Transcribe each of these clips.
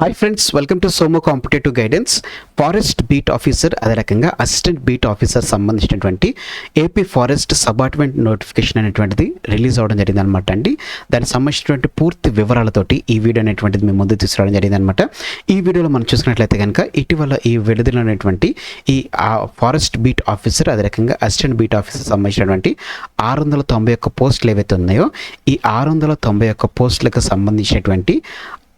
Hi friends welcome to సోమో competitive guidance forest beat officer అదే రకంగా assistant beat officer సంబంధించినటువంటి AP forest department notification అనేటువంటిది release అవ్వడం జరిగింది అనమాట అండి. దానికి సంబంధించినటువంటి పూర్తి వివరాలతోటి ఈ వీడియో అనేటువంటిది మేము ముందు తీసుకురావడం జరిగింది అనమాట ఈ వీడియోలో మనం చూసుకున్నట్లయితే కనుక ఇటీవల ఈ విడుదలైనటువంటి ఈ ఫారెస్ట్ బీట్ ఆఫీసర్ అదే రకంగా అసిస్టెంట్ బీట్ ఆఫీసర్ సంబంధించినటువంటి ఆరు వందల తొంభై ఒక్క పోస్టులు ఏవైతే ఉన్నాయో ఈ ఆరు వందల తొంభై ఒక్క పోస్టులకు సంబంధించినటువంటి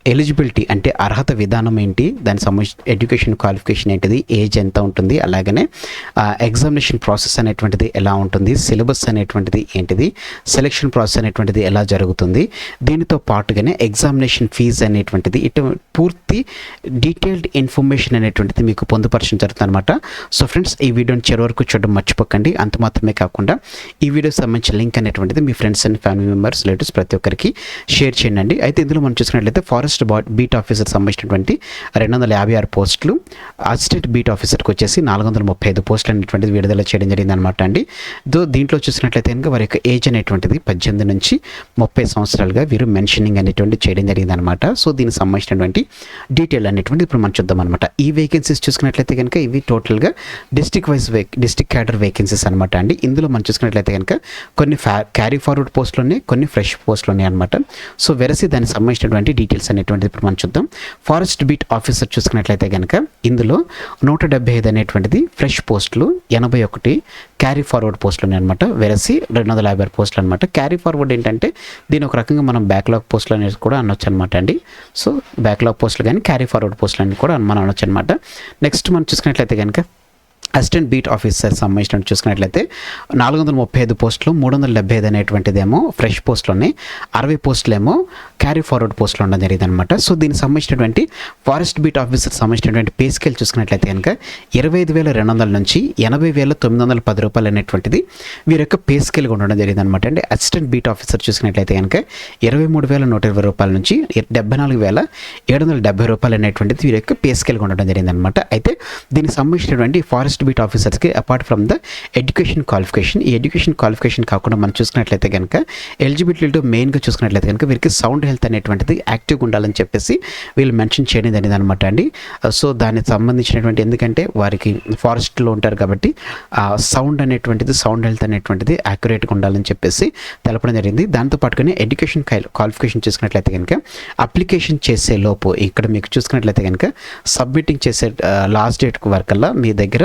ఎలిజిబిలిటీ అంటే అర్హత విధానం ఏంటి? దానికి సంబంధించిన ఎడ్యుకేషన్ క్వాలిఫికేషన్ ఏంటిది? ఏజ్ ఎంత ఉంటుంది? అలాగనే ఎగ్జామినేషన్ ప్రాసెస్ అనేటువంటిది ఎలా ఉంటుంది? సిలబస్ అనేటువంటిది ఏంటిది? సెలెక్షన్ ప్రాసెస్ అనేటువంటిది ఎలా జరుగుతుంది? దీనితో పాటుగానే ఎగ్జామినేషన్ ఫీజు అనేటువంటిది ఇటు పూర్తి డీటెయిల్డ్ ఇన్ఫర్మేషన్ అనేటువంటిది మీకు పొందుపరచడం జరుగుతుంది అనమాట సో ఫ్రెండ్స్ ఈ వీడియోని చివరి వరకు చూడడం మర్చిపోకండి. అంత మాత్రమే కాకుండా ఈ వీడియో సంబంధించిన లింక్ అనేటువంటిది మీ friends and family members relatives ప్రతి ఒక్కరికి షేర్ చేయండి. అయితే ఇందులో మనం చూసుకున్నట్లయితే ఫారెస్ట్ బీట్ ఆఫీసర్ సంబంధించినటువంటి రెండు వందల యాభై ఆరు పోస్టులు. అసిస్టెంట్ బీట్ ఆఫీసర్కి వచ్చేసి నాలుగు వందల ముప్పై ఐదు పోస్టులు అనేటువంటిది విడుదల చేయడం జరిగింది అనమాట అండి. దో దీంట్లో చూసినట్లయితే కనుక వారి యొక్క ఏజ్ అనేటువంటిది పద్దెనిమిది నుంచి ముప్పై సంవత్సరాలుగా వీరు మెన్షనింగ్ అనేటువంటి చేయడం జరిగింది అనమాట సో దీనికి సంబంధించినటువంటి డీటెయిల్ అనేటువంటి ఇప్పుడు మనం చూద్దాం అనమాట ఈ వేకెన్సీస్ చూసుకున్నట్లయితే కనుక ఇవి టోటల్గా district wise way district cadre vacancies అనమాట అండి. ఇందులో మనం చూసుకున్నట్లయితే కనుక కొన్ని ఫ్యా క్యారీ ఫార్వర్డ్ పోస్టులు ఉన్నాయి కొన్ని ఫ్రెష్ పోస్టులు ఉన్నాయి అనమాట సో వెరసి దానికి సంబంధించినటువంటి డీటెయిల్స్ అనేటువంటిది ఇప్పుడు మనం చూద్దాం. ఫారెస్ట్ బీట్ ఆఫీసర్ చూసుకున్నట్లయితే కనుక ఇందులో నూట డెబ్బై ఐదు అనేటువంటిది ఫ్రెష్ పోస్టులు ఎనభై ఒకటి క్యారీ ఫార్వర్డ్ పోస్టులు ఉన్నాయి అనమాట వెరసి రెండు వందల యాభై ఆరు పోస్టులు అనమాట క్యారీ ఫార్వర్డ్ ఏంటంటే దీని ఒక రకంగా మనం బ్యాక్లాగ్ పోస్టులు అనేది కూడా అనొచ్చు అనమాట అండి. సో బ్యాక్లాగ్ పోస్టులు కానీ క్యారీ ఫార్వర్డ్ పోస్టులు అని కూడా మనం అనొచ్చు అనమాట నెక్స్ట్ మనం చూసుకున్నట్లయితే కనుక అసిస్టెంట్ బీట్ ఆఫీసర్ సంబంధించినట్టు చూసుకున్నట్లయితే నాలుగు వందల ముప్పై ఐదు పోస్టులు మూడు వందల డెబ్బై ఐదు అనేటువంటిదేమో ఫ్రెష్ పోస్టులు ఉన్నాయి. అరవై పోస్టులేమో క్యారీ ఫార్వర్డ్ పోస్టులు ఉండడం జరిగింది అనమాట సో దీనికి సంబంధించినటువంటి ఫారెస్ట్ బీట్ ఆఫీసర్ సంబంధించినటువంటి పే స్కేల్ చూసుకున్నట్లయితే కనుక ఇరవై ఐదు వేల రెండు వందల నుంచి ఎనభై వేల తొమ్మిది వందల పది రూపాయలు అనేటువంటిది వీరి యొక్క పే స్కేల్గా ఉండడం జరిగింది అనమాట అంటే అసిస్టెంట్ బీట్ ఆఫీసర్ చూసుకున్నట్లయితే కనుక ఇరవై మూడు వేల నూట ఇరవై రూపాయల నుంచి డెబ్బై నాలుగు వేల ఏడు వందల డెబ్బై రూపాయలు అనేటువంటిది వీరి యొక్క పే స్కేల్గా ఉండడం జరిగింది అనమాట అయితే దీనికి సంబంధించినటువంటి forest beat ఆఫీసర్స్కి apart from the education qualification ఈ ఎడ్యుకేషన్ క్వాలిఫికేషన్ కాకుండా మనం చూసుకున్నట్లయితే కనుక ఎలిజిబిలిటీలో మెయిన్గా చూసుకున్నట్లయితే కనుక వీరికి సౌండ్ హెల్త్ అనేటువంటిది యాక్టివ్గా ఉండాలని చెప్పేసి వీళ్ళు మెన్షన్ చేయడం అనేది అనమాట అండి. సో దానికి సంబంధించినటువంటి ఎందుకంటే వారికి ఫారెస్ట్లో ఉంటారు కాబట్టి సౌండ్ అనేటువంటిది సౌండ్ హెల్త్ అనేటువంటిది యాక్యురేట్గా ఉండాలని చెప్పేసి తెలపడం జరిగింది. దాంతో పాటుగానే ఎడ్యుకేషన్ క్వాలిఫికేషన్ చూసుకున్నట్లయితే కనుక అప్లికేషన్ చేసే లోపు ఇక్కడ మీకు చూసుకున్నట్లయితే కనుక సబ్మిటింగ్ చేసే లాస్ట్ డేట్ వరకల్లా మీ దగ్గర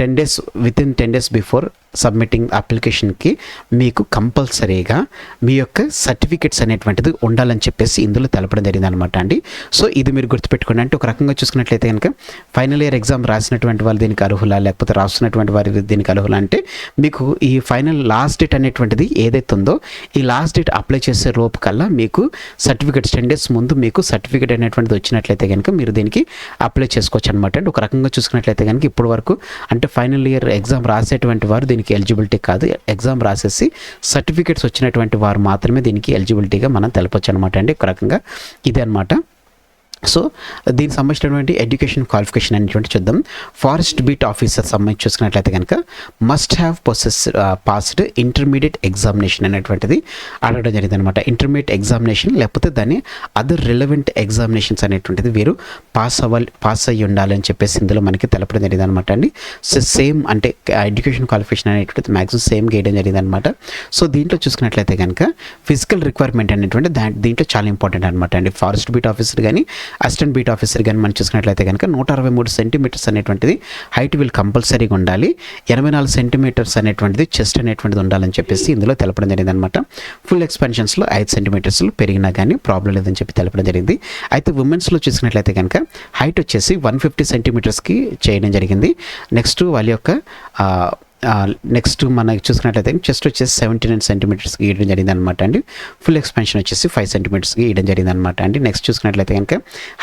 ten days within ten days before submitting అప్లికేషన్కి మీకు కంపల్సరీగా మీ యొక్క సర్టిఫికెట్స్ అనేటువంటిది ఉండాలని చెప్పేసి ఇందులో తెలపడం జరిగింది అనమాట అండి. సో ఇది మీరు గుర్తుపెట్టుకోండి. అంటే ఒక రకంగా చూసుకున్నట్లయితే కనుక ఫైనల్ ఇయర్ ఎగ్జామ్ రాసినటువంటి వాళ్ళు దీనికి అర్హులా? లేకపోతే రాస్తున్నటువంటి వారి దీనికి అర్హులా? అంటే మీకు ఈ ఫైనల్ లాస్ట్ డేట్ అనేటువంటిది ఏదైతే ఉందో ఈ లాస్ట్ డేట్ అప్లై చేసే లోపు కల్లా మీకు సర్టిఫికెట్స్ టెన్ డేస్ ముందు మీకు సర్టిఫికెట్ అనేటువంటిది వచ్చినట్లయితే కనుక మీరు దీనికి అప్లై చేసుకోవచ్చు అనమాట అంటే ఒక రకంగా చూసుకున్నట్లయితే కనుక ఇప్పటి వరకు అంటే ఫైనల్ ఇయర్ ఎగ్జామ్ రాసేటువంటి వారు దీనికి ఎలిజిబిలిటీ కాదు. ఎగ్జామ్ రాసేసి సర్టిఫికేట్స్ వచ్చినటువంటి వారు మాత్రమే దీనికి ఎలిజిబిలిటీగా మనం తెలపచ్చు అనమాట అండి. ఒక రకంగా ఇదే అనమాట సో దీనికి సంబంధించినటువంటి ఎడ్యుకేషన్ క్వాలిఫికేషన్ అనేటువంటి చూద్దాం. ఫారెస్ట్ బీట్ ఆఫీసర్ సంబంధించి చూసుకున్నట్లయితే కనుక must have process passed intermediate examination అనేటువంటిది అడగడం జరిగింది అనమాట ఇంటర్మీడియట్ ఎగ్జామినేషన్ లేకపోతే దాన్ని అదర్ రిలవెంట్ ఎగ్జామినేషన్స్ అనేటువంటిది వీరు పాస్ అవ్వాలి పాస్ అయ్యి ఉండాలని చెప్పేసి ఇందులో మనకి తెలపడం జరిగింది అనమాట అండి. సో సేమ్ అంటే uh, ఎడ్యుకేషన్ క్వాలిఫికేషన్ అనేటువంటిది మ్యాక్సిమం సేమ్ గేయడం జరిగింది అనమాట సో దీంట్లో చూసుకున్నట్లయితే కనుక ఫిజికల్ రిక్వైర్మెంట్ అనేటువంటి దా దీంట్లో చాలా ఇంపార్టెంట్ అనమాట అండి. ఫారెస్ట్ బీట్ ఆఫీసర్ కానీ అసిస్టెంట్ బీట్ ఆఫీసర్ కానీ మనం చూసుకున్నట్లయితే కనుక నూట అరవై మూడు సెంటీమీటర్స్ అనేటువంటిది హైట్ వీళ్ళు కంపల్సరీగా ఉండాలి. ఎనభై నాలుగు సెంటీమీటర్స్ అనేటువంటిది చెస్ట్ అనేటువంటిది ఉండాలని చెప్పేసి ఇందులో తెలపడం జరిగింది అనమాట ఫుల్ ఎక్స్పెన్షన్స్లో ఐదు సెంటీమీటర్స్లో పెరిగినా కానీ ప్రాబ్లం లేదని చెప్పి తెలపడం జరిగింది. అయితే ఉమెన్స్లో చూసుకున్నట్లయితే కనుక హైట్ వచ్చేసి వన్ ఫిఫ్టీ సెంటీమీటర్స్కి చేయడం జరిగింది. నెక్స్ట్ వాళ్ళ యొక్క నెక్స్ట్ మనకి చూసుకున్నట్లయితే చెస్ట్ వచ్చేసి సెవెంటీ నైన్ సెంటీమీటర్స్కి గీయడం జరిగింది అనమాట అండి. ఫుల్ ఎక్స్పెన్షన్ వచ్చేసి ఫైవ్ సెంటీమీటర్స్కి గీయడం జరిగింది అనమాట అండి. నెక్స్ట్ చూసుకున్నట్లయితే కనుక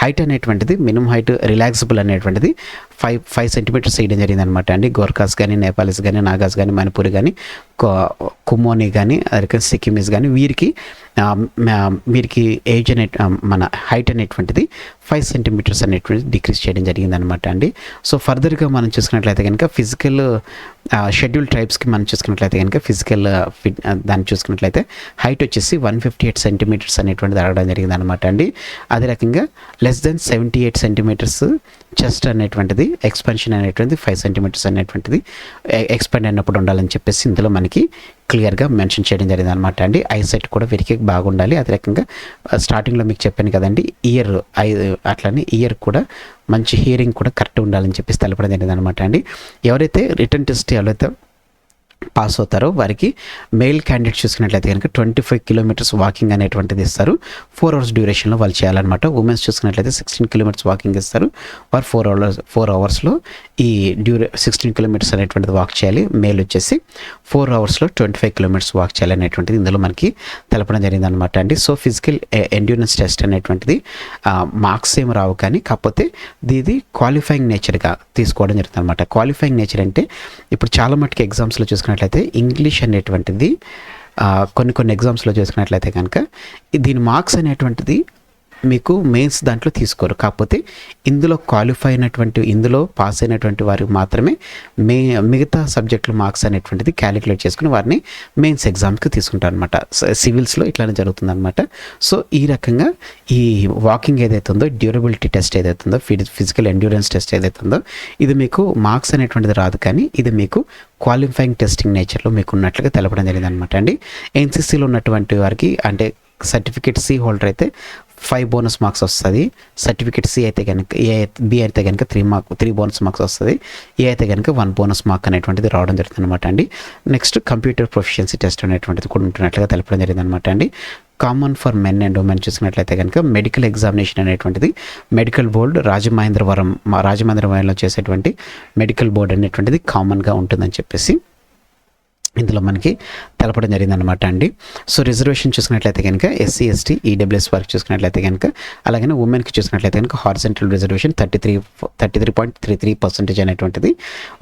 హైట్ అనేటువంటిది మినిమం హైట్ రిలాక్సిబుల్ అనేటువంటిది ఫైవ్ ఫైవ్ సెంటీమీటర్స్ వేయడం జరిగింది అనమాట అండి గోర్ఖాస్ కానీ నేపాలీస్ కానీ నాగాస్ కానీ మణిపూర్ కానీ కుమోని కానీ అదే సిక్కిమీస్ కానీ వీరికి వీరికి ఏజ్ అనే మన హైట్ అనేటువంటిది ఫైవ్ సెంటీమీటర్స్ అనేటువంటి డిక్రీస్ చేయడం జరిగింది అనమాట అండి. సో ఫర్దర్గా మనం చూసుకున్నట్లయితే కనుక ఫిజికల్ షెడ్యూల్ ట్రైబ్స్కి మనం చూసుకున్నట్లయితే కనుక ఫిజికల్ ఫిట్ దాన్ని చూసుకున్నట్లయితే హైట్ వచ్చేసి వన్ ఫిఫ్టీ ఎయిట్ సెంటీమీటర్స్ అనేటువంటిది అడగడం జరిగింది అనమాట అండి. అదే రకంగా less than seventy eight centimetres chest అనేటువంటిది ఎక్స్పెన్షన్ అనేటువంటిది ఫైవ్ సెంటీమీటర్స్ అనేటువంటిది ఎక్స్పెండ్ అయినప్పుడు ఉండాలని చెప్పేసి ఇందులో మనకి క్లియర్గా మెన్షన్ చేయడం జరిగింది అనమాట అండి ఐసెట్ కూడా వీరికి బాగుండాలి. అదే రకంగా స్టార్టింగ్లో మీకు చెప్పాను కదండి ఇయర్ ఐ అట్లనే ఇయర్ కూడా మంచి హియరింగ్ కూడా కరెక్ట్ ఉండాలని చెప్పేసి తెలపడం జరిగింది అనమాట అండి. ఎవరైతే రిటర్న్ టెస్ట్ ఎవరైతే పాస్ అవుతారో. వారికి మెయిల్ క్యాండిడేట్ చూసుకున్నట్లయితే కనుక ట్వంటీ ఫైవ్ కిలోమీటర్స్ వాకింగ్ అనేటువంటిది ఇస్తారు. ఫోర్ అవర్స్ డ్యూరేషన్లో వాళ్ళు చేయాలన్నమాట. ఉమెన్స్ చూసుకున్నట్లయితే సిక్స్టీన్ కిలోమీటర్స్ వాకింగ్ ఇస్తారు. వారు ఫోర్ అవర్స్ ఫోర్ అవర్స్లో ఈ డ్యూరే సిక్స్టీన్ కిలోమీటర్స్ అనేటువంటిది వాక్ చేయాలి. మేల్ వచ్చేసి ఫోర్ అవర్స్లో ట్వంటీ ఫైవ్ కిలోమీటర్స్ వాక్ చేయాలి అనేటువంటిది ఇందులో మనకి తెలపడం జరిగింది అనమాట అండి సో ఫిజికల్ ఎండ్యూరెన్స్ టెస్ట్ అనేటువంటిది మార్క్స్ ఏమి రావు కానీ కాకపోతే ఇది క్వాలిఫైయింగ్ నేచర్గా తీసుకోవడం జరుగుతుంది అనమాట క్వాలిఫైయింగ్ నేచర్ అంటే ఇప్పుడు చాలా మటుకు ఎగ్జామ్స్లో చూసుకున్నట్లయితే ఇంగ్లీష్ అనేటువంటిది ఆ, కొన్ని కొన్ని ఎగ్జామ్స్లో చూసుకున్నట్లయితే కనుక దీని మార్క్స్ అనేటువంటిది మీకు మెయిన్స్ దాంట్లో తీసుకోరు. కాకపోతే ఇందులో క్వాలిఫై అయినటువంటి ఇందులో పాస్ అయినటువంటి వారికి మాత్రమే మే మిగతా సబ్జెక్టుల మార్క్స్ అనేటువంటిది క్యాలిక్యులేట్ చేసుకుని వారిని మెయిన్స్ ఎగ్జామ్కి తీసుకుంటారు అనమాట సివిల్స్లో ఇట్లానే జరుగుతుంది అనమాట సో ఈ రకంగా ఈ వాకింగ్ ఏదైతే ఉందో డ్యూరబిలిటీ టెస్ట్ ఏదైతే ఉందో ఫిజికల్ ఎండ్యూరెన్స్ టెస్ట్ ఏదైతే ఉందో ఇది మీకు మార్క్స్ అనేటువంటిది రాదు కానీ ఇది మీకు క్వాలిఫైయింగ్ టెస్టింగ్ నేచర్లో మీకు ఉన్నట్లుగా తెలపడం జరిగింది అనమాట అండి ఎన్సీసీలో ఉన్నటువంటి వారికి అంటే సర్టిఫికేట్ సి హోల్డర్ అయితే ఫైవ్ బోనస్ మార్క్స్ వస్తుంది. సర్టిఫికేట్ సి అయితే కనుక ఏ బి అయితే కనుక three mark three bonus marks వస్తుంది. ఏ అయితే కనుక వన్ బోనస్ మార్క్ అనేటువంటిది రావడం జరుగుతుంది అనమాట అండి. నెక్స్ట్ కంప్యూటర్ ప్రొఫిషియన్సీ టెస్ట్ అనేటువంటిది కూడా ఉంటున్నట్లుగా తెలపడం జరిగింది అనమాట అండి. Common for men and women చూసుకున్నట్లయితే కనుక మెడికల్ ఎగ్జామినేషన్ అనేటువంటిది మెడికల్ బోర్డు రాజమహేంద్రవరం రాజమహేంద్రవరంలో చేసేటువంటి మెడికల్ బోర్డు అనేటువంటిది కామన్గా ఉంటుందని చెప్పేసి ఇందులో మనకి తెలపడం జరిగిందనమాట అండి. సో రిజర్వేషన్ చూసుకున్నట్లయితే కనుక ఎస్సీ ఎస్టీ ఈడబ్ల్యూఎస్ వారికి చూసుకున్నట్లయితే కనుక అలాగే ఉమెన్కి చూసుకున్నట్లయితే కనుక horizontal reservation thirty three thirty three point three three percentage అనేటువంటిది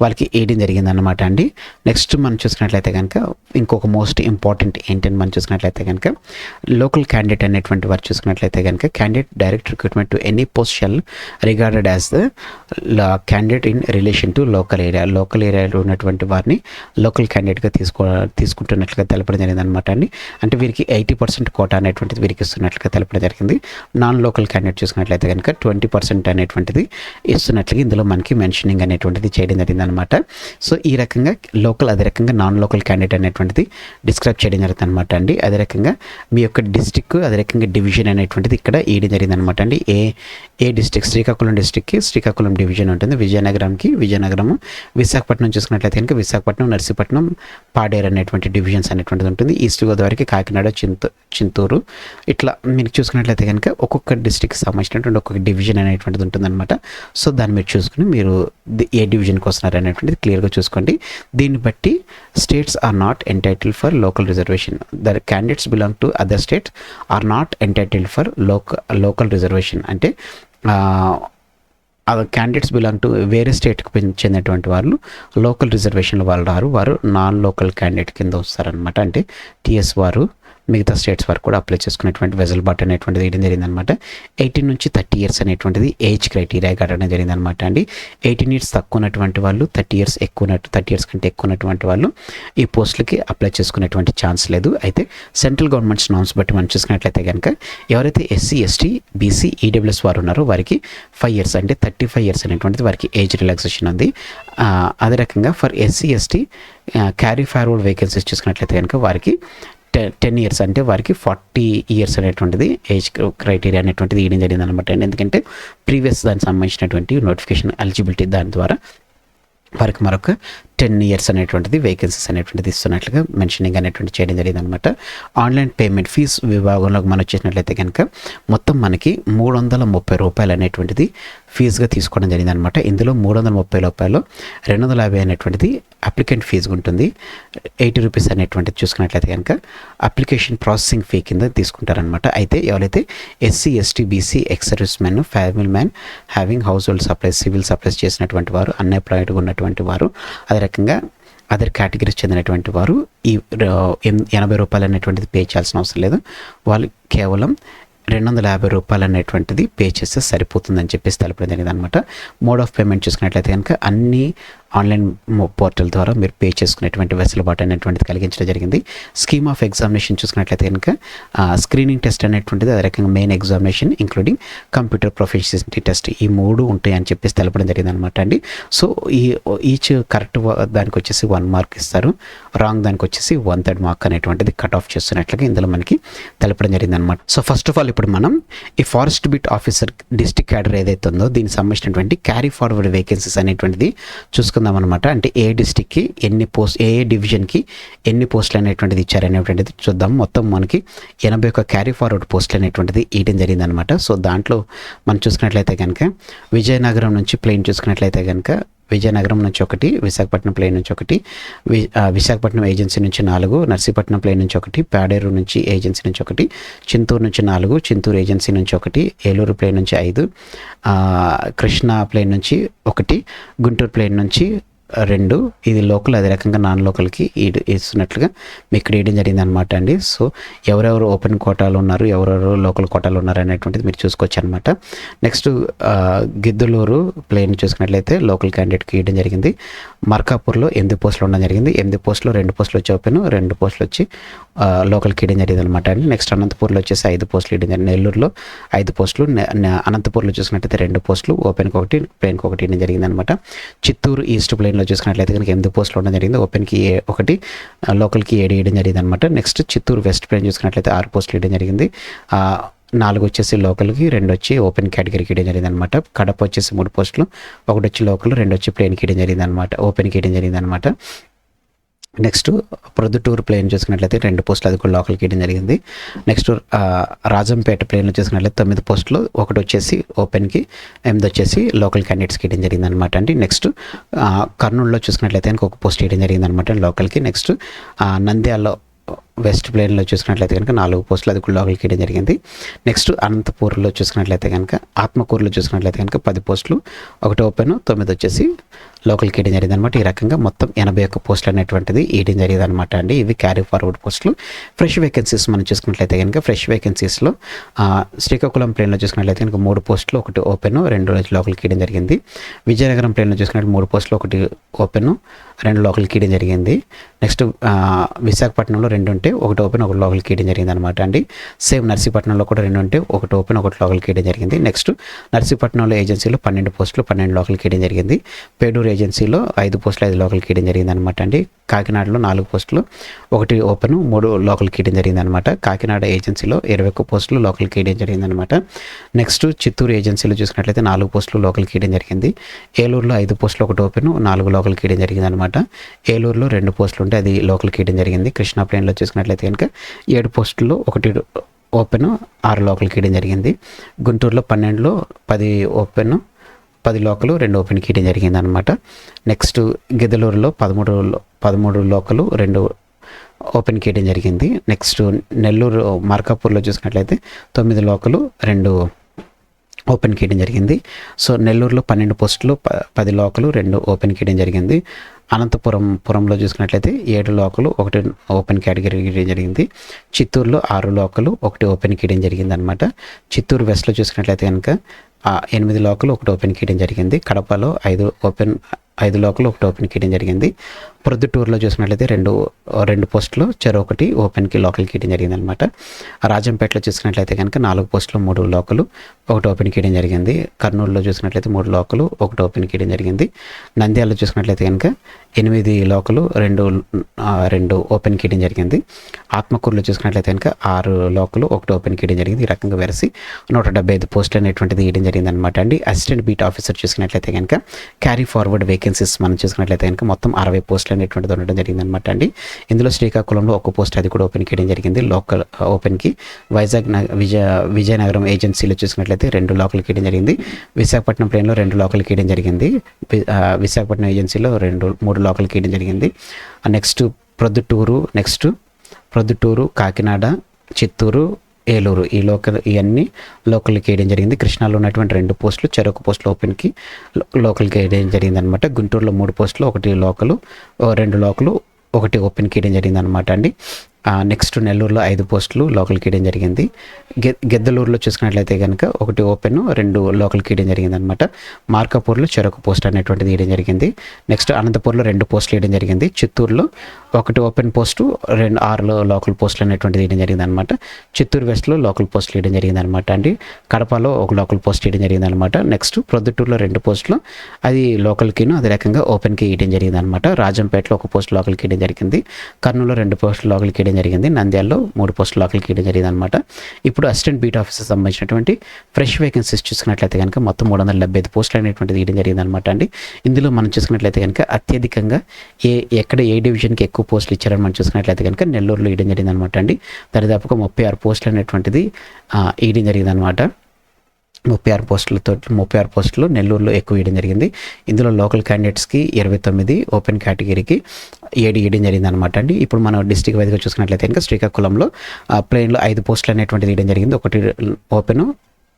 వాళ్ళకి వేయడం జరిగిందనమాట అండి. నెక్స్ట్ మనం చూసుకున్నట్లయితే కనుక ఇంకొక మోస్ట్ ఇంపార్టెంట్ ఏంటని మనం చూసుకున్నట్లయితే కనుక లోకల్ క్యాండిడేట్ అనేటువంటి వారు చూసుకున్నట్లయితే కనుక candidate direct recruitment to any post shall regarded as the candidate in relation to local area local ఏరియాలో ఉన్నటువంటి వారిని లోకల్ క్యాండిడేట్గా తీసుకో ఇస్తున్నట్లుగా తెలపడం జరిగింది అనమాట అండి. అంటే వీరికి ఎయిటీ పర్సెంట్ కోటా అనేటువంటిది వీరికి ఇస్తున్నట్లుగా తెలపడం జరిగింది. నాన్ లోకల్ క్యాండిడేట్ చూసుకున్నట్లయితే కనుక ట్వంటీ పర్సెంట్ అనేటువంటిది ఇస్తున్నట్లుగా ఇందులో మనకి మెన్షనింగ్ అనేటువంటిది చేయడం జరిగింది అనమాట సో ఈ రకంగా లోకల్ అదే రకంగా నాన్ లోకల్ క్యాండిడేట్ అనేటువంటిది డిస్క్రైబ్ చేయడం జరుగుతుంది అనమాట అండి. అదే రకంగా మీ యొక్క డిస్టిక్ అదే రకంగా డివిజన్ అనేటువంటిది ఇక్కడ వేయడం జరిగింది అనమాట అండి. ఏ ఏ డిస్టిక్? శ్రీకాకుళం డిస్టిక్కి శ్రీకాకుళం డివిజన్ ఉంటుంది. విజయనగరంకి విజయనగరం విశాఖపట్నం చూసుకున్నట్లయితే కనుక విశాఖపట్నం నర్సీపట్నం పాడేరు అనేటువంటి డివిజన్ డివిజన్స్ అనేటువంటిది ఉంటుంది. ఈస్ట్ గోదావరికి కాకినాడ చింతూ చింతూరు. ఇట్లా మీరు చూసుకున్నట్లయితే కనుక ఒక్కొక్క డిస్టిక్కి సంబంధించినటువంటి ఒక్కొక్క డివిజన్ అనేటువంటిది ఉంటుందన్నమాట. సో దాన్ని మీరు చూసుకుని మీరు ఏ డివిజన్కి వస్తున్నారు అనేటువంటిది క్లియర్గా చూసుకోండి. దీన్ని బట్టి states are not entitle for local reservation the candidates belong to other states are not entitle for లోక లోకల్ రిజర్వేషన్ అంటే క్యాండిడేట్స్ బిలాంగ్ టు వేరే స్టేట్కి చెందినటువంటి వాళ్ళు లోకల్ రిజర్వేషన్ వాళ్ళు రారు. వారు నాన్ లోకల్ క్యాండిడేట్ కింద వస్తారనమాట అంటే టీఎస్ వారు మిగతా స్టేట్స్ వరకు కూడా అప్లై చేసుకునేటువంటి వెజల్బాట్ అనేటువంటిది వేయడం జరిగిందనమాట ఎయిటీన్ నుంచి థర్టీ ఇయర్స్ అనేటువంటిది ఏజ్ క్రైటీరియా కట్టడం జరిగిందనమాట అండి. ఎయిటీన్ ఇయర్స్ తక్కువ ఉన్నటువంటి వాళ్ళు థర్టీ ఇయర్స్ ఎక్కువ ఉన్నట్టు థర్టీ ఇయర్స్ కంటే ఎక్కువ ఉన్నటువంటి వాళ్ళు ఈ పోస్టులకి అప్లై చేసుకునేటువంటి ఛాన్స్ లేదు. అయితే సెంట్రల్ గవర్నమెంట్స్ నామ్స్ బట్టి మనం చూసుకున్నట్లయితే కనుక ఎవరైతే ఎస్సీ ఎస్టీ బీసీ ఈడబ్ల్యూఎస్ వారు ఉన్నారో వారికి ఫైవ్ ఇయర్స్ అంటే థర్టీ ఫైవ్ ఇయర్స్ అనేటువంటిది వారికి ఏజ్ రిలాక్సేషన్ ఉంది. అదే రకంగా for SC ST carry forward vacancies చూసుకున్నట్లయితే కనుక వారికి టెన్ ఇయర్స్ అంటే వారికి ఫార్టీ ఇయర్స్ అనేటువంటిది ఏజ్ క్రైటీరియా అనేటువంటిది ఇవ్వడం జరిగింది అనమాట ఎందుకంటే ప్రీవియస్ దానికి సంబంధించినటువంటి నోటిఫికేషన్ ఎలిజిబిలిటీ దాని ద్వారా వారికి మరొక టెన్ ఇయర్స్ అనేటువంటిది వేకెన్సీస్ అనేటువంటిది ఇస్తున్నట్లుగా మెన్షనింగ్ అనేటువంటి చేయడం జరిగింది అనమాట ఆన్లైన్ పేమెంట్ ఫీజ్ విభాగంలో మనం వచ్చేసినట్లయితే కనుక మొత్తం మనకి మూడు వందల ముప్పై రూపాయలు అనేటువంటిది ఫీజుగా తీసుకోవడం జరిగింది అనమాట ఇందులో మూడు వందల ముప్పై రూపాయలు రెండు వందల యాభై అనేటువంటిది అప్లికెంట్ ఫీజు ఉంటుంది. ఎయిటీ రూపీస్ అనేటువంటిది చూసుకున్నట్లయితే కనుక అప్లికేషన్ ప్రాసెసింగ్ ఫీ కింద తీసుకుంటారనమాట. అయితే ఎవరైతే SC ST BC ex service men family man having household supplies civil supplies చేసినటువంటి వారు అన్ఎంప్లాయిడ్గా ఉన్నటువంటి వారు అదే రకంగా అదర్ కేటగిరీస్ చెందినటువంటి వారు ఈ ఎనభై రూపాయలు అనేటువంటిది పే చేయాల్సిన అవసరం లేదు. వాళ్ళు కేవలం రెండు వందల యాభై రూపాయలు అనేటువంటిది పే చేస్తే సరిపోతుందని చెప్పేసి తెలపడం జరిగింది అనమాట మోడ్ ఆఫ్ పేమెంట్ చూసుకున్నట్లయితే కనుక అన్ని ఆన్లైన్ పోర్టల్ ద్వారా మీరు పే చేసుకునేటువంటి వెసులుబాటు అనేటువంటిది కలిగించడం జరిగింది. స్కీమ్ ఆఫ్ ఎగ్జామినేషన్ చూసుకున్నట్లయితే కనుక స్క్రీనింగ్ టెస్ట్ అనేటువంటిది అదే రకంగా main examination including computer proficiency test ఈ మూడు ఉంటాయి అని చెప్పేసి తెలపడం జరిగింది అనమాట అండి. సో ఈ ఈచ్ కరెక్ట్ దానికి వచ్చేసి వన్ మార్క్ ఇస్తారు. రాంగ్ దానికి వచ్చేసి వన్ థర్డ్ మార్క్ అనేటువంటిది కట్ ఆఫ్ చేస్తున్నట్లుగా ఇందులో మనకి తెలపడం జరిగింది అనమాట సో ఫస్ట్ ఆఫ్ ఆల్ ఇప్పుడు మనం ఈ forest beat officer district cadre ఏదైతే ఉందో దీనికి సంబంధించినటువంటి క్యారీ ఫార్వర్డ్ వేకెన్సీస్ అనేటువంటిది చూసుకుందాం. అనమాట అంటే ఏ డిస్టిక్కి ఎన్ని పోస్ట్ ఏ డివిజన్కి ఎన్ని పోస్టులు అనేటువంటిది ఇచ్చారనేటువంటిది చూద్దాం. మొత్తం మనకి ఎనభై ఒక క్యారీ ఫార్వర్డ్ పోస్టులు అనేటువంటిది ఇయడం జరిగిందనమాట సో దాంట్లో మనం చూసుకున్నట్లయితే కనుక విజయనగరం నుంచి ప్లేన్ చూసుకున్నట్లయితే కనుక విజయనగరం నుంచి ఒకటి విశాఖపట్నం ప్లేన్ నుంచి ఒకటి విశాఖపట్నం ఏజెన్సీ నుంచి నాలుగు నర్సీపట్నం ప్లేన్ నుంచి ఒకటి పేడేరు నుంచి ఏజెన్సీ నుంచి ఒకటి చింతూరు నుంచి నాలుగు చింతూరు ఏజెన్సీ నుంచి ఒకటి ఏలూరు ప్లేన్ నుంచి ఐదు కృష్ణా ప్లేన్ నుంచి ఒకటి గుంటూరు ప్లేన్ నుంచి రెండు. ఇది లోకల్ అదే రకంగా నాన్ లోకల్కి ఈడ్ ఇస్తున్నట్లుగా మీకు ఇక్కడ వేయడం జరిగింది అనమాట అండి. సో ఎవరెవరు ఓపెన్ కోటాలు ఉన్నారు ఎవరెవరు లోకల్ కోటాలు ఉన్నారు అనేటువంటిది మీరు చూసుకోవచ్చు అనమాట నెక్స్ట్ గిద్దలూరు ప్లేన్ చూసుకున్నట్లయితే లోకల్ క్యాండిడేట్కి ఇవ్వడం జరిగింది. మర్కాపూర్లో ఎనిమిది పోస్టులు ఉండడం జరిగింది. ఎనిమిది పోస్టులు రెండు పోస్టులు వచ్చి ఓపెన్ రెండు పోస్టులు వచ్చి లోకల్కి ఇవ్వడం జరిగింది అనమాట అండి. నెక్స్ట్ అనంతపూర్లో వచ్చేసి ఐదు పోస్టులు ఇవ్వడం జరిగింది. నెల్లూరులో ఐదు పోస్టులు అనంతపూర్లో చూసుకున్నట్లయితే రెండు పోస్టులు ఓపెన్కి ఒకటి ప్లేన్కి ఒకటి ఇవ్వడం జరిగింది అనమాట చిత్తూరు ఈస్ట్ ఓపెన్లో చూసుకున్నట్లయితే కనుక ఎనిమిది పోస్టులు ఉండడం జరిగింది. ఓపెన్కి ఏ- ఒకటి లోకల్కి ఏడు వేయడం జరిగింది అనమాట నెక్స్ట్ చిత్తూరు వెస్ట్ ప్లేన్ చూసుకున్నట్లయితే ఆరు పోస్టులు వేయడం జరిగింది. ఆ, నాలుగు వచ్చేసి లోకల్కి రెండు వచ్చి ఓపెన్ కేటగిరీకి ఇవ్వడం జరిగింది అనమాట కడప వచ్చేసి మూడు పోస్టులు ఒకటి వచ్చి లోకల్ రెండు వచ్చి ప్లేన్కి ఇవ్వడం జరిగింది అనమాట ఓపెన్కి ఇవ్వడం జరిగింది అనమాట నెక్స్ట్ ప్రొద్దుటూరు ప్లేన్ చూసుకున్నట్లయితే రెండు పోస్టులు అది కూడా లోకల్కి వేయడం జరిగింది. నెక్స్ట్ రాజంపేట ప్లేన్లో చూసుకున్నట్లయితే తొమ్మిది పోస్టులు ఒకటి వచ్చేసి ఓపెన్కి ఎనిమిది వచ్చేసి లోకల్ క్యాండిడేట్స్కి వేయడం జరిగింది అనమాట అండి. నెక్స్ట్ కర్నూలులో చూసుకున్నట్లయితే ఒక పోస్ట్ వేయడం జరిగింది అనమాట లోకల్కి. నెక్స్ట్ నంద్యాలలో వెస్ట్ ప్లేన్లో చూసుకున్నట్లయితే కనుక నాలుగు పోస్టులు అది కూడా లోకల్కి వేయడం జరిగింది. నెక్స్ట్ అనంతపూర్లో చూసుకున్నట్లయితే కనుక ఆత్మకూరులో చూసుకున్నట్లయితే కనుక పది పోస్టులు ఒకటి ఓపెన్ తొమ్మిది వచ్చేసి లోకల్కి వేయడం జరిగింది అనమాట ఈ రకంగా మొత్తం ఎనభై ఒక్క పోస్టులు అనేటువంటిది వేయడం జరిగింది అనమాట అండి. ఇవి క్యారీ ఫార్వర్డ్ పోస్టులు. ఫ్రెష్ వేకెన్సీస్ మనం చూసుకున్నట్లయితే కనుక ఫ్రెష్ వేకెన్సీస్లో శ్రీకాకుళం ప్లేన్లో చూసుకున్నట్లయితే కనుక మూడు పోస్టులు ఒకటి ఓపెన్ రెండు లోకల్కి ఇవ్వడం జరిగింది. విజయనగరం ప్లేన్లో చూసుకున్నట్టు మూడు పోస్టులు ఒకటి ఓపెన్ రెండు లోకల్కి వేయడం జరిగింది. నెక్స్ట్ విశాఖపట్నంలో రెండు ఉంటే ఒకటి ఓపెన్ ఒకటి లోకల్కి ఇవ్వడం జరిగింది అనమాట అండి. సేమ్ నర్సీపట్నంలో కూడా రెండు ఉంటే ఒకటి ఓపెన్ ఒకటి లోకల్కి వేయడం జరిగింది. నెక్స్ట్ నర్సీపట్నంలో ఏజెన్సీలో పన్నెండు పోస్టులు పన్నెండు లోకల్కి ఇవ్వడం జరిగింది. పేడూరు ఏజెన్సీలో ఐదు పోస్టులు ఐదు లోకల్కి ఇవ్వడం జరిగింది అనమాట అండి. కాకినాడలో నాలుగు పోస్టులు ఒకటి ఓపెన్ మూడు లోకల్కి ఇవ్వడం జరిగింది అనమాట కాకినాడ ఏజెన్సీలో ఇరవై ఒక్క పోస్టులు లోకల్కి ఇవ్వడం జరిగింది అనమాట నెక్స్ట్ చిత్తూరు ఏజెన్సీలో చూసుకున్నట్లయితే నాలుగు పోస్టులు లోకల్కి ఇవ్వడం జరిగింది. ఏలూరులో ఐదు పోస్టులు ఒకటి ఓపెన్ నాలుగు లోకల్కి ఇవ్వడం జరిగింది అనమాట ఏలూరులో రెండు పోస్టులు ఉంటే అది లోకల్కి ఇవ్వడం జరిగింది. కృష్ణా ప్లేన్లో చూసుకున్నట్లయితే కనుక ఏడు పోస్టుల్లో ఒకటి ఓపెన్ ఆరు లోకల్కి కీయడం జరిగింది. గుంటూరులో పన్నెండులో పది ఓపెన్ పది లోకలు రెండు ఓపెన్ కీయడం జరిగింది అనమాట నెక్స్ట్ గిద్దలూరులో పదమూడు పదమూడు లోకలు రెండు ఓపెన్ కీయడం జరిగింది. నెక్స్ట్ నెల్లూరు మార్కాపూర్లో చూసినట్లయితే తొమ్మిది లోకలు రెండు ఓపెన్ కీయడం జరిగింది. సో నెల్లూరులో పన్నెండు పోస్టులు ప- పది లోకలు రెండు ఓపెన్ కీయడం జరిగింది. అనంతపురం పురంలో చూసుకున్నట్లయితే ఏడు లోకలు ఒకటి ఓపెన్ కేటగిరీ గీయడం జరిగింది. చిత్తూరులో ఆరు లోకలు ఒకటి ఓపెన్ గీయడం జరిగింది అనమాట చిత్తూరు వెస్ట్లో చూసుకున్నట్లయితే కనుక ఎనిమిది లోకలు ఒకటి ఓపెన్ గీయడం జరిగింది. కడపలో ఐదు ఓపెన్ ఐదు లోకల్ ఒకటి ఓపెన్ కీయడం జరిగింది. ప్రొద్దుటూరులో చూసినట్లయితే రెండు రెండు పోస్టులు చెరో ఒకటి ఓపెన్కి లోకల్ కీయడం జరిగింది అనమాట రాజంపేటలో చూసుకున్నట్లయితే కనుక నాలుగు పోస్టులు మూడు లోకలు ఒకటి ఓపెన్ కీయడం జరిగింది. కర్నూలులో చూసినట్లయితే మూడు లోకలు ఒకటి ఓపెన్ కీయడం జరిగింది. నంద్యాలలో చూసుకున్నట్లయితే కనుక ఎనిమిది లోకలు రెండు రెండు ఓపెన్ కీయడం జరిగింది. ఆత్మకూరులో చూసుకున్నట్లయితే కనుక ఆరు లోకలు ఒకటి ఓపెన్ కీయడం జరిగింది. ఈ రకంగా వెరసి నూట డెబ్బై ఐదు పోస్టులు అనేటువంటిది ఇవ్వడం జరిగింది అనమాట అండి. అసిస్టెంట్ బీట్ ఆఫీసర్ చూసుకున్నట్లయితే కనుక క్యారీ ఫార్వర్డ్ వేకెన్సీస్ మనం చూసుకున్నట్లయితే కనుక మొత్తం అరవై పోస్టులు అనేటువంటిది ఉండడం జరిగింది అనమాట అండి. ఇందులో శ్రీకాకుళంలో ఒక పోస్ట్ అది కూడా ఓపెన్ చేయడం జరిగింది. లోకల్ ఓపెన్కి వైజాగ్ విజయ విజయనగరం ఏజెన్సీలో చూసుకున్నట్లయితే రెండు లోకల్కి వేయడం జరిగింది. విశాఖపట్నం ప్లేన్లో రెండు లోకల్కి ఇవ్వడం జరిగింది. విశాఖపట్నం ఏజెన్సీలో రెండు మూడు లోకల్కి ఇవ్వడం జరిగింది. Next Proddatur next Proddatur Kakinada Chittoor Eluru. ఈ లోకల్ ఇవన్నీ లోకల్కి వేయడం జరిగింది. కృష్ణాలో ఉన్నటువంటి రెండు పోస్టులు చెరొక పోస్టులు ఓపెన్కి లోకల్కి వేయడం జరిగింది అనమాట గుంటూరులో మూడు పోస్టులు ఒకటి లోకలు రెండు లోకలు ఒకటి ఓపెన్కి వేయడం జరిగింది అనమాట అండి. నెక్స్ట్ నెల్లూరులో ఐదు పోస్టులు లోకల్కి ఇవ్వడం జరిగింది. గె గెద్దలూరులో చూసుకున్నట్లయితే కనుక ఒకటి ఓపెన్ రెండు లోకల్కి ఇవ్వడం జరిగింది అనమాట మార్కాపూర్లో చెరొక పోస్ట్ అనేటువంటిది ఇవ్వడం జరిగింది. నెక్స్ట్ అనంతపూర్లో రెండు పోస్టులు ఇవ్వడం జరిగింది. చిత్తూరులో ఒకటి ఓపెన్ పోస్టు రెండు ఆరులో లోకల్ పోస్టులు అనేటువంటిది ఇవ్వడం జరిగింది అనమాట చిత్తూరు వెస్ట్లో లోకల్ పోస్టులు ఇవ్వడం జరిగింది అనమాట అండి. కడపలో ఒక లోకల్ పోస్ట్ ఇవ్వడం జరిగింది అనమాట నెక్స్ట్ ప్రొద్దుటూరులో రెండు పోస్టులు అది లోకల్కిను అదే రకంగా ఓపెన్కి ఇవ్వడం జరిగింది అనమాట రాజంపేటలో ఒక పోస్ట్ లోకల్కి ఇవ్వడం జరిగింది. కర్నూలులో రెండు పోస్టులు లోకల్కి ఇవ్వడం జరిగింది. నంద్యాలలో మూడు పోస్టులు లోకల్కి ఇవ్వడం జరిగింది అనమాట ఇప్పుడు అసిస్టెంట్ బీట్ ఆఫీసర్ సంబంధించినటువంటి ఫ్రెష్ వేకెన్సీస్ చూసుకున్నట్లయితే కనుక మొత్తం మూడు వందల డెబ్బై ఐదు పోస్టులు అనేటువంటిది ఇవ్వడం జరిగింది అనమాట అండి. ఇందులో మనం చూసుకున్నట్లయితే కనుక అత్యధికంగా ఏ ఎక్కడ ఏ డివిజన్కి ఎక్కువ పోస్టులు ఇచ్చారని మనం చూసుకున్నట్లయితే కనుక నెల్లూరులో ఇవ్వడం జరిగింది అనమాట అండి. దరిదాపుగా ముప్పై ఆరు పోస్టులు అనేటువంటిది ఆ, ఇవ్వడం జరిగింది అనమాట ముప్పై ఆరు పోస్టులతో ముప్పై ఆరు పోస్టులు నెల్లూరులో ఎక్కువ ఇవ్వడం జరిగింది. ఇందులో లోకల్ క్యాండిడేట్స్కి ఇరవై తొమ్మిది ఓపెన్ కేటగిరీకి ఏడు ఇవ్వడం జరిగింది అనమాట అండి. ఇప్పుడు మనం డిస్టిక్ వైద్యగా చూసుకున్నట్లయితే కనుక శ్రీకాకుళంలో ప్లేన్లో ఐదు పోస్టులు అనేటువంటిది ఇవ్వడం జరిగింది. ఒకటి ఓపెన్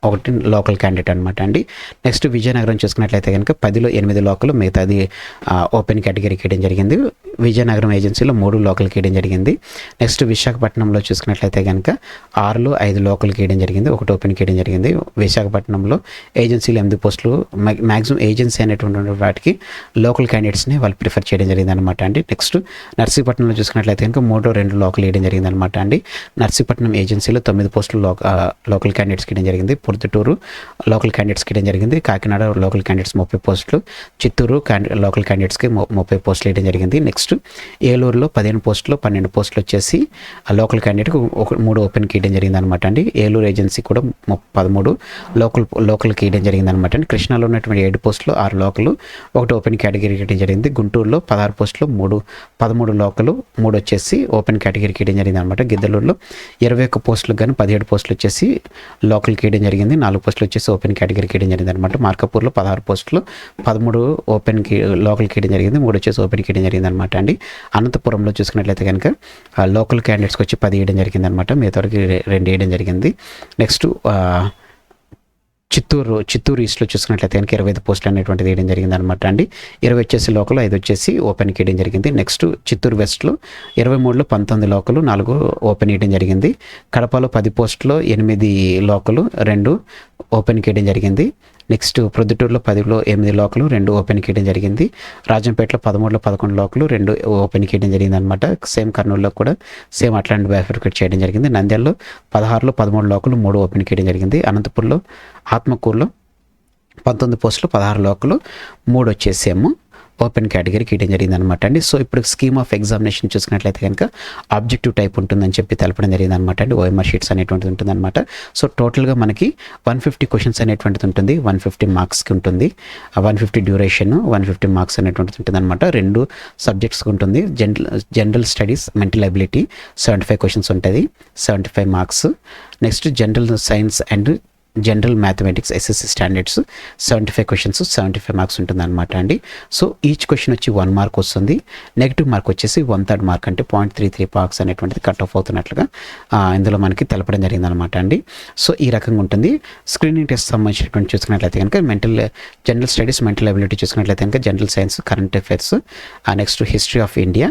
ఒకటి లోకల్ క్యాండిడేట్ అనమాట అండి. నెక్స్ట్ విజయనగరం చూసుకున్నట్లయితే కనుక పదిలో ఎనిమిది లోకల్ మిగతాది ఓపెన్ కేటగిరీకి వేయడం జరిగింది. విజయనగరం ఏజెన్సీలో మూడు లోకల్కి వేయడం జరిగింది. నెక్స్ట్ విశాఖపట్నంలో చూసుకున్నట్లయితే కనుక ఆరులో ఐదు లోకల్కి వేయడం జరిగింది. ఒకటి ఓపెన్కి వేయడం జరిగింది. విశాఖపట్నంలో ఏజెన్సీలు ఎనిమిది పోస్టులు మ్యాక్సిమం ఏజెన్సీ అనేటువంటి వాటికి లోకల్ క్యాండిడేట్స్ని వాళ్ళు ప్రిఫర్ చేయడం జరిగింది అనమాట అండి. నెక్స్ట్ నర్సీపట్నంలో చూసుకున్నట్లయితే కనుక మూడు రెండు లోకల్ వేయడం జరిగింది అనమాట అండి. నర్సీపట్నం ఏజెన్సీలో తొమ్మిది పోస్టులు లోకల్ క్యాండిడేట్స్కి వేయడం జరిగింది. పొద్దుటూరు లోకల్ క్యాండిడేట్స్కి ఇవ్వడం జరిగింది. కాకినాడ లోకల్ క్యాండిడేట్స్ ముప్పై పోస్టులు. చిత్తూరు క్యాండి లోకల్ క్యాండిడేట్స్కి ముప్పై పోస్టులు ఇవ్వడం జరిగింది. నెక్స్ట్ ఏలూరులో పదిహేను పోస్టులు పన్నెండు పోస్టులు వచ్చేసి ఆ లోకల్ క్యాండిడేట్కి ఒక మూడు ఓపెన్కి ఇవ్వడం జరిగింది అనమాట అండి. ఏలూరు ఏజెన్సీ కూడా ము- పదమూడు లోకల్ లోకల్కి ఇవ్వడం జరిగింది అనమాట అండి. కృష్ణాలో ఉన్నటువంటి ఏడు పోస్టులు ఆరు లోకలు ఒకటి ఓపెన్ కేటగిరీ ఇవ్వడం జరిగింది. గుంటూరులో పదహారు పోస్టులు మూడు పదమూడు లోకలు మూడు వచ్చేసి ఓపెన్ కేటగిరీకి ఇవ్వడం జరిగింది అనమాట గిద్దలూరులో ఇరవై ఒక్క పోస్టులు కానీ పదిహేడు పోస్టులు వచ్చేసి లోకల్కి ఇవ్వడం జరిగింది. నాలుగు పోస్టులు వచ్చేసి ఓపెన్ కేటగిరీకి వేయడం జరిగింది అనమాట మార్కపూర్లో పదహారు పోస్టులు పదమూడు ఓపెన్కి లోకల్కి వేయడం జరిగింది. మూడు వచ్చేసి ఓపెన్కి వేయడం జరిగింది అనమాట అండి. అనంతపురంలో చూసుకున్నట్లయితే కనుక లోకల్ క్యాండిడేట్స్కి వచ్చి పది వేయడం జరిగింది అనమాట మిగతా వరకు రెండు వేయడం జరిగింది. నెక్స్ట్ చిత్తూరు చిత్తూరు ఈస్ట్లో చూసుకున్నట్లయితే కనుక ఇరవై ఐదు పోస్టులు అనేటువంటిది వేయడం జరిగింది అనమాట అండి. ఇరవై వచ్చేసి లోకల్ ఐదు వచ్చేసి ఓపెన్కి వేయడం జరిగింది. నెక్స్ట్ చిత్తూరు వెస్ట్లో ఇరవై మూడులో పంతొమ్మిది లోకలు నాలుగు ఓపెన్ వేయడం జరిగింది. కడపలో పది పోస్టులో ఎనిమిది లోకలు రెండు ఓపెన్కి వేయడం జరిగింది. నెక్స్ట్ ప్రొద్దుటూరులో పదిలో ఎనిమిది లోకలు రెండు ఓపెన్ వేయడం జరిగింది. రాజంపేటలో పదమూడులో పదకొండు లోకలు రెండు ఓపెన్ వేయడం జరిగింది అనమాట సేమ్ కర్నూలులో కూడా సేమ్ అట్లాంటి బైఫర్కేట్ చేయడం జరిగింది. నంద్యాలలో పదహారులో పదమూడు లోకలు మూడు ఓపెన్ చేయడం జరిగింది. అనంతపూర్లో ఆత్మకూరులో పంతొమ్మిది పోస్టులు పదహారు లోకలు మూడు వచ్చేసేము. ఓపెన్ కేటగిరీకి ఇవ్వడం జరిగింది అనమాట అండి. సో ఇప్పుడు స్కీమ్ ఆఫ్ ఎగ్జామినేషన్ చూసుకున్నట్లయితే కనుక ఆబ్జెక్టివ్ టైప్ ఉంటుందని చెప్పి తెలపడం జరిగింది అనమాట అండి ఓఎంఆర్ షీట్స్ అనేటువంటిది ఉంటుంది అనమాట సో టోటల్గా మనకి వన్ ఫిఫ్టీ క్వశ్చన్స్ అనేటువంటిది ఉంటుంది. వన్ ఫిఫ్టీ మార్క్స్కి ఉంటుంది. One fifty duration one fifty marks అనేటువంటిది ఉంటుంది అనమాట రెండు సబ్జెక్ట్స్కి ఉంటుంది. General general studies mental ability seventy five questions ఉంటుంది. Seventy five marks next general science and general mathematics SSC standards seventy five questions seventy five marks ఉంటుంది అనమాట అండి. సో ఈచ్ క్వశ్చన్ వచ్చి వన్ మార్క్ వస్తుంది. నెగిటివ్ మార్క్ వచ్చేసి one third mark అంటే point three three marks అనేటువంటిది cut off అవుతున్నట్లుగా ఇందులో మనకి తెలపడం జరిగింది అనమాట అండి. సో ఈ రకంగా ఉంటుంది. స్క్రీనింగ్ టెస్ట్ సంబంధించినటువంటి చూసుకున్నట్లయితే కనుక mental general studies mental ability చూసుకున్నట్లయితే కనుక general science current affairs next history of India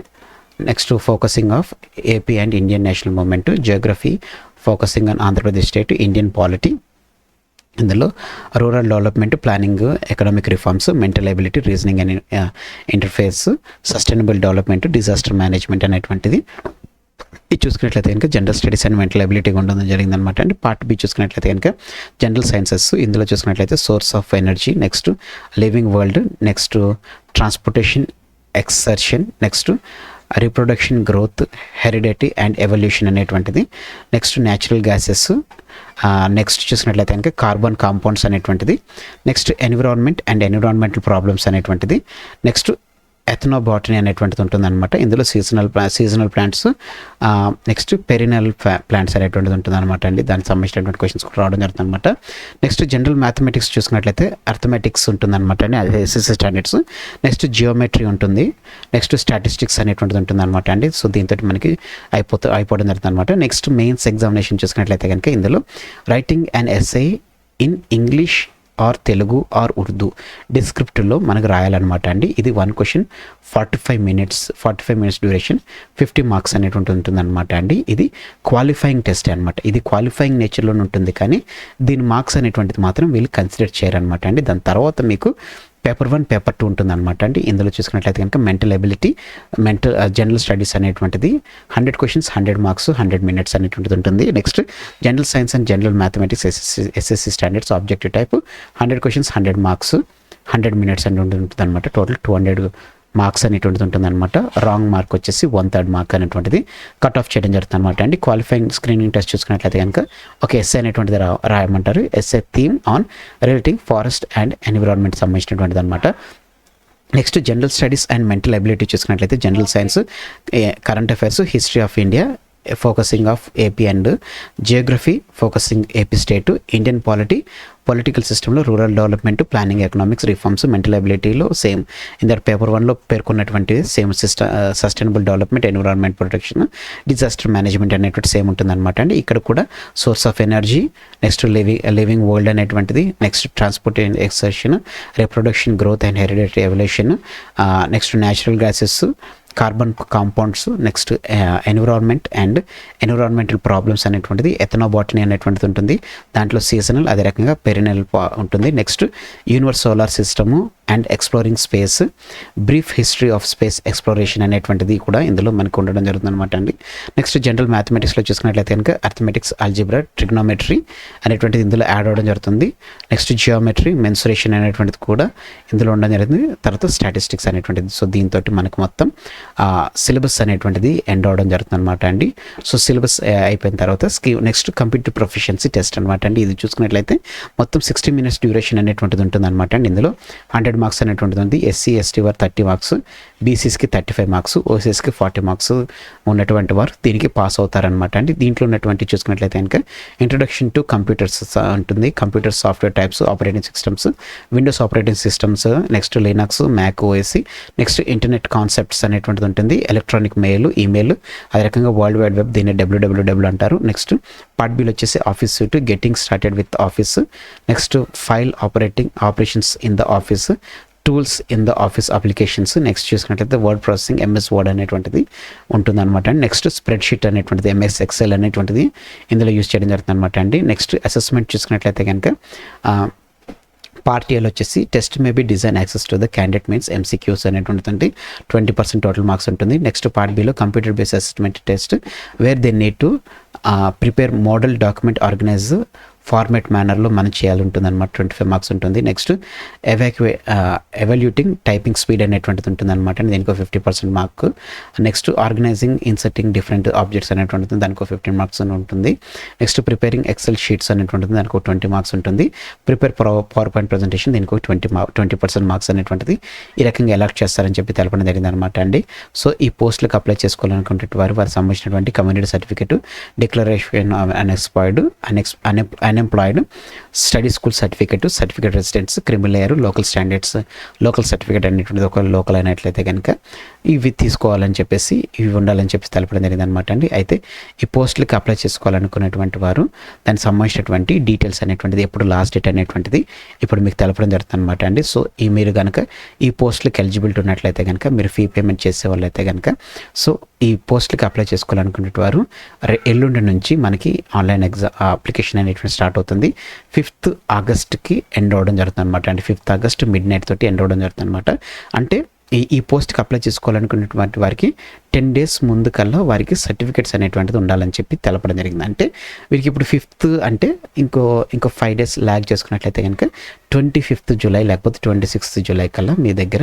next focusing of AP and Indian national movement geography focusing on Andhra Pradesh state Indian polity ఇందులో rural development planning economic reforms mental ability reasoning and interface sustainable development disaster management అనేటువంటిది. ఇది చూసుకున్నట్లయితే కనుక general studies and mental ability ఉండడం జరిగింది అనమాట part B చూసుకున్నట్లయితే కనుక జనరల్ సైన్సెస్ ఇందులో చూసుకున్నట్లయితే source of energy next living world next transportation excretion next reproduction growth heredity and evolution అనేటువంటిది నెక్స్ట్ న్యాచురల్ గ్యాసెస్ నెక్స్ట్ చూసినట్లయితే కనుక కార్బన్ కాంపౌండ్స్ అనేటువంటిది. Next environment and environmental problems అనేటువంటిది. నెక్స్ట్ ఎథనోబాటనీ అనేటువంటిది ఉంటుందన్నమాట. ఇందులో సీజనల్ ప్లా seasonal plants next perennial plants అనేటువంటిది ఉంటుంది అనమాట అండి. దానికి సంబంధించినటువంటి క్వశ్చన్స్ కూడా రావడం జరుగుతుంది అనమాట నెక్స్ట్ జనరల్ మ్యాథమెటిక్స్ చూసుకున్నట్లయితే అర్థమెటిక్స్ ఉంటుందన్నమాట అండి. అది ఎస్ఎస్సి స్టాండర్డ్స్ నెక్స్ట్ జియోమెట్రీ ఉంటుంది. నెక్స్ట్ స్టాటిస్టిక్స్ అనేటువంటిది ఉంటుంది అనమాట అండి. సో దీంతో మనకి అయిపోతూ అయిపోవడం జరుగుతుంది అనమాట నెక్స్ట్ మెయిన్స్ ఎగ్జామినేషన్ చూసుకున్నట్లయితే కనుక ఇందులో writing and essay in English or Telugu or Urdu డిస్క్రిప్టివ్లో మనకు రాయాలన్నమాట అండి. ఇది one question forty five minutes forty five minutes duration fifty marks అనేటువంటి ఉంటుందన్నమాట అండి. ఇది క్వాలిఫైయింగ్ టెస్ట్ అనమాట ఇది క్వాలిఫైయింగ్ నేచర్లోనే ఉంటుంది కానీ దీని మార్క్స్ అనేటువంటిది మాత్రం వీళ్ళు కన్సిడర్ చేయరనమాట అండి. దాని తర్వాత మీకు పేపర్ వన్ పేపర్ టూ ఉంటుంది అనమాట అండి. ఇందులో చూసుకున్నట్లయితే కనుక mental ability mental general studies అనేటువంటిది hundred questions hundred marks hundred minutes అనేటువంటిది ఉంటుంది. Next general science and general mathematics SSC SSC standards objective type hundred questions hundred marks hundred minutes అని ఉంటుంది అనమాట టోటల్ టూ హండ్రెడ్ మార్క్స్ అనేటువంటిది ఉంటుందన్నమాట. Wrong mark వచ్చేసి one third mark అనేటువంటిది cut off చేయడం జరుగుతుంది అనమాట అండి. క్వాలిఫైయింగ్ స్క్రీనింగ్ టెస్ట్ చూసుకున్నట్లయితే కనుక ఒక ఎస్ఏ అనేటువంటిది రా రాయమంటారు. Essay theme on relating forest and environment సంబంధించినటువంటిది అనమాట next general studies and mental ability చూసుకున్నట్లయితే general science current affairs history of India focusing of AP and geography focusing AP state Indian polity political సిస్టంలో rural development planning economics reforms mental అబిలిటీలో same Inder paper వన్లో పేర్కొన్నటువంటి same system sustainable development environment protection disaster management అనేటువంటి same ఉంటుందన్నమాట అండి. ఇక్కడ కూడా source of energy next living living world అనేటువంటిది next transport excretion reproduction growth and hereditary evolution next natural gases carbon compounds next environment and environmental problems అనేటువంటిది ethnobotany అనేటువంటిది ఉంటుంది. దాంట్లో సీజనల్ అదే రకంగా పెరినల్ ఉంటుంది. Next universe solar system and exploring space brief history of space exploration అనేటువంటిది కూడా ఇందులో మనకు ఉండడం జరుగుతుంది అనమాట అండి. నెక్స్ట్ జనరల్ మ్యాథమెటిక్స్లో చూసుకున్నట్లయితే కనుక అర్థమెటిక్స్ ఆల్జిబ్రా ట్రిగ్నోమెట్రీ అనేటువంటిది ఇందులో యాడ్ అవ్వడం జరుగుతుంది. నెక్స్ట్ జియోమెట్రీ మెన్సురేషన్ అనేటువంటిది కూడా ఇందులో ఉండడం జరిగింది తర్వాత స్టాటిస్టిక్స్ అనేటువంటిది. సో దీంతో మనకు మొత్తం సిలబస్ అనేటువంటిది ఎండ్ అవడం జరుగుతుంది అనమాట అండి. సో సిలబస్ అయిపోయిన తర్వాత స్కీ నెక్స్ట్ కంప్యూటర్ ప్రొఫిషియన్సీ టెస్ట్ అనమాట అండి. ఇది చూసుకున్నట్లయితే మొత్తం సిక్స్టీ మినిట్స్ డ్యూరేషన్ అనేటువంటిది ఉంటుంది అనమాట అండి ఇందులో. హండ్రెడ్ మార్క్స్ అనేటువంటిది ఉంది. ఎస్సీ ఎస్టీ వారు థర్టీ మార్క్స్. బీసీస్కి థర్టీ ఫైవ్ మార్క్స్ ఓసీఎస్కి ఫార్టీ మార్క్స్ ఉన్నటువంటి వారు దీనికి పాస్ అవుతారనమాట అండి దీంట్లో ఉన్నటువంటి చూసుకున్నట్లయితే కనుక ఇంట్రొడక్షన్ టు కంప్యూటర్స్ ఉంటుంది. Computer software types operating systems Windows operating systems next Linux Mac OSC next internet concepts అనేటువంటిది ఉంటుంది. ఎలక్ట్రానిక్ మెయిల్ ఈమెయిల్ అదే రకంగా వరల్డ్ వైడ్ వెబ్ దీన్ని డబ్ల్యూడబ్ల్యూడబ్ల్యూ అంటారు. నెక్స్ట్ పార్ట్ బిల్ వచ్చేసి office suite getting started with office next file operating operations in the office tools in the office applications next చూసుకున్నట్లయితే word processing MS Word అనేటువంటిది ఉంటుంది అనమాట అండి నెక్స్ట్ స్ప్రెడ్ షీట్ అనేటువంటిది MS Excel అనేటువంటిది ఇందులో use చేయడం జరుగుతుంది అనమాట అండి. నెక్స్ట్ అసెస్మెంట్ చూసుకున్నట్లయితే కనుక పార్ట్ ఏలో వచ్చేసి test may be design access to the candidate means MCQs అనేటువంటిది ట్వంటీ పర్సెంట్ టోటల్ మార్క్స్ ఉంటుంది. Next part below computer based assessment test where they need to prepare model document organise format మేనర్లో మనం చేయాలి ఉంటుంది అనమాట twenty five marks ఉంటుంది. Next ఎవాక్యువే evaluating typing speed అనేటువంటిది ఉంటుంది అనమాట దీనికి fifty percent mark. Next organising inserting different objects అనేటువంటిది దానికి ఫిఫ్టీన్ మార్క్స్ ఉంటుంది. నెక్స్ట్ ప్రిపేరింగ్ ఎక్సెల్ షీట్స్ అనేటువంటిది దానికి ట్వంటీ మార్క్స్ ఉంటుంది. ప్రిపేర్ పవర్ పాయింట్ ప్రజెంటేషన్ దీనికి twenty mark twenty percent marks అనేటువంటిది ఈ రకంగా ఎలక్ట్ చేస్తారని చెప్పి తెలపడం జరిగింది అనమాట అండి. సో ఈ పోస్టులకు అప్లై చేసుకోవాలనుకుంటే వారు వారికి సంబంధించినటువంటి community certificate declaration unexpired annex unemployed study school certificate certificate residents criminal local standards local certificate అనేటువంటిది ఒక లోకల్ అయినట్లయితే కనుక ఇవి తీసుకోవాలని చెప్పేసి ఇవి ఉండాలని చెప్పి తెలపడం జరిగింది అనమాట అండి. అయితే ఈ పోస్టులకి అప్లై చేసుకోవాలనుకున్నటువంటి వారు దానికి సంబంధించినటువంటి డీటెయిల్స్ అనేటువంటిది ఎప్పుడు లాస్ట్ డేట్ అనేటువంటిది ఇప్పుడు మీకు తెలపడం జరుగుతుంది అనమాట అండి. సో ఈ మీరు కనుక ఈ పోస్టులకి ఎలిజిబిలిటీ ఉన్నట్లయితే కనుక మీరు ఫీ పేమెంట్ చేసే వాళ్ళైతే కనుక సో ఈ పోస్టులకి అప్లై చేసుకోవాలనుకునే వారు ఎల్లుండి నుంచి మనకి ఆన్లైన్ ఎగ్జామ్ అప్లికేషన్ అనేటువంటి స్టార్ట్ అవుతుంది. ఫిఫ్త్ ఆగస్ట్కి ఎండ్ అవ్వడం జరుగుతుంది అనమాట అంటే ఫిఫ్త్ ఆగస్ట్ మిడ్ నైట్ తోటి ఎండ్ అవ్వడం జరుగుతుంది అనమాట అంటే ఈ ఈ పోస్ట్కి అప్లై చేసుకోవాలనుకున్నటువంటి వారికి టెన్ డేస్ ముందు కల్లా వారికి సర్టిఫికేట్స్ అనేటువంటిది ఉండాలని చెప్పి తెలపడం జరిగింది. అంటే వీరికి ఇప్పుడు ఫిఫ్త్ అంటే ఇంకో ఇంకో ఫైవ్ డేస్ ల్యాగ్ చేసుకున్నట్లయితే కనుక ట్వంటీ ఫిఫ్త్ జూలై లేకపోతే ట్వంటీ సిక్స్త్ జూలై కల్లా మీ దగ్గర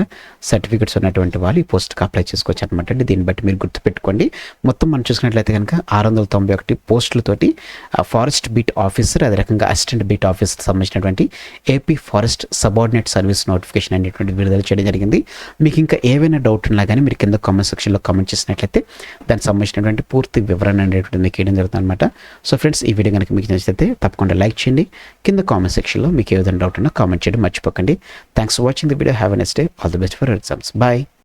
సర్టిఫికేట్స్ ఉన్నటువంటి వాళ్ళు ఈ పోస్ట్కి అప్లై చేసుకోవచ్చు అనమాట అంటే దీన్ని బట్టి మీరు గుర్తుపెట్టుకోండి. మొత్తం మనం చూసుకున్నట్లయితే కనుక ఆరు వందల తొంభై ఒకటి పోస్టులతోటి ఫారెస్ట్ బీట్ ఆఫీసర్ అదే రకంగా అసిస్టెంట్ బీట్ ఆఫీసర్ సంబంధించినటువంటి AP forest subordinate service notification అనేటువంటి విడుదల చేయడం జరిగింది. మీకు ఇంకా ఏవైనా డౌట్ ఉన్నా కానీ మీరు కింద కామెంట్ సెక్షన్లో కామెంట్ చేసినట్లయితే దానికి సంబంధించినటువంటి పూర్తి వివరణ అనేటువంటి మీకు ఇవ్వడం జరుగుతుంది అనమాట సో ఫ్రెండ్స్ ఈ వీడియో కనుక మీకు నచ్చితే తప్పకుండా లైక్ చేయండి. కింద కామెంట్ సెక్షన్లో మీకు ఏ విధంగా డౌట్ ఉన్నా కామెంట్ చేయడం మర్చిపోకండి. Thanks for watching the video have a next day all the best for exams bye